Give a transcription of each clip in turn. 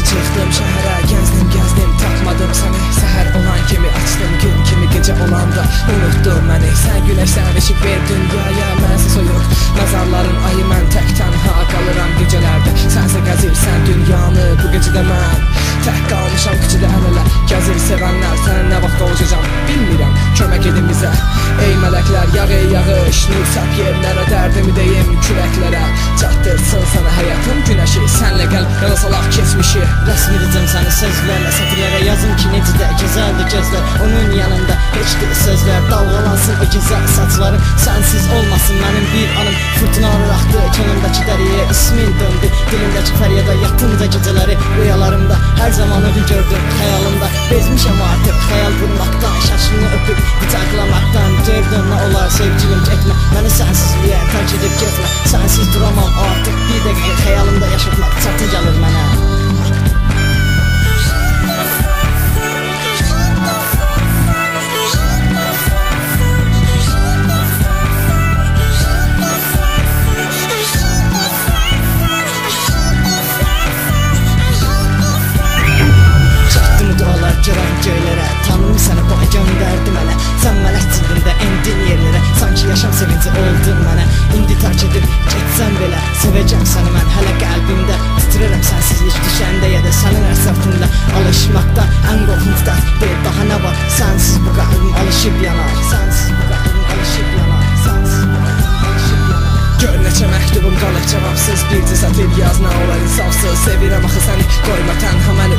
Gecə çıxdım şəhərə, gəzdim, gəzdim, tapmadım səni Səhər olan kimi açdım, gün kimi gecə olanda Unutdun məni, sən günəşsən işıq ver dünyaya Mənsə soyuq, məzarların ayı mən tək tənha qalıram gecələrdə Sənsə gəzirsən dünyanı, bu gecədə mən Tək qalmışam küçədə əl-ələ Gəzir sevənlər, sənə nə vaxt qovuşacam Bilmirəm, kömək edin bizə Ey mələklər, yağ ey yağış Nur səp yerlərə, dərdimi deyim küləklərə Çatdırsın sənə həyatım günəşi Sənlə gəl, yana geçmişi. Resmirizm seni sözlerle satırlara yazın ki necide güzeldi gözler Onun yanında geçti sözler dalgalansın o güzel saçların Sensiz olmasın benim bir anım. Fırtına olarakdı könümdeki deriye ismin döndü. Dilimdeki feryada yatınca geceleri. Rüyalarımda Her zaman onu gördüm hayalımda. Bezmişim artık hayal bulmaktan Şaşını öpüp bıçaklamaktan Geri dönme olar sevgilim etme Beni sensizliğe terk edip gitme. Sensiz duramam artık. Bir dakika Hayalımda yaşatmak çatı gelir. Tanrım səni bana göndərdi mənə Sən mələk cildində endin yerlərə Sanki yaşam sevinci oldun mənə İndi tərk edib getsəm belə Sevəcəm səni mən hələ qəlbimdə Titrərəm sensizlik düşəndə ya da sənin ərsəfində Alışmaqdan ən qorxunç dərddir Daha nə var sənsiz bu qəlbim alışıb yanar Sənsiz bu qəlbim alışıb yanar Sənsiz bu qəlbim alışıb yanar Gör neçə məktubum qalıb cavabsız Bircə sətir yaz nə olar insafsız Sevirəm axı səni qoyma tənha Məni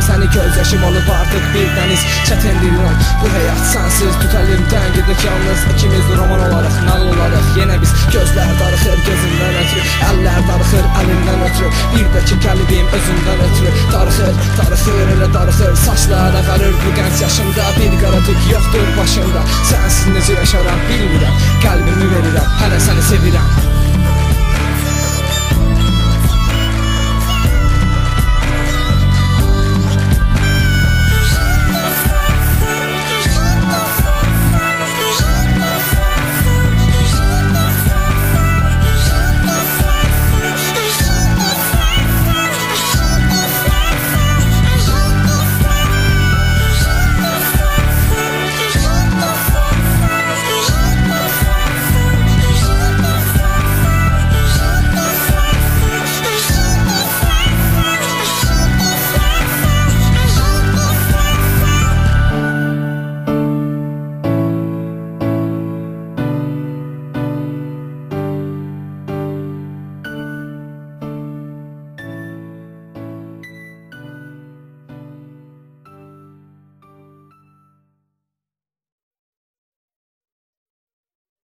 unutmaram səni göz yaşım olub artıq bir dəniz Çətindir lan bu həyat sənsiz tut əlimdən Gedik yalnız. İkimiz roman olarıq nağıl olarıq Yenə biz. Gözlər darıxır gözündən ötürü. Əllər darıxır əlimdən ötürü. Bir də ki qəlbim özündən ötürü. Darıxır, darıxır, elə darıxır. Saçlar ağarır bu gənc yaşımda Bir qara tük yoxdur başımda. Sənsiz necə yaşaram bilmirəm. Qəlbimi verirəm, hələ səni sevirəm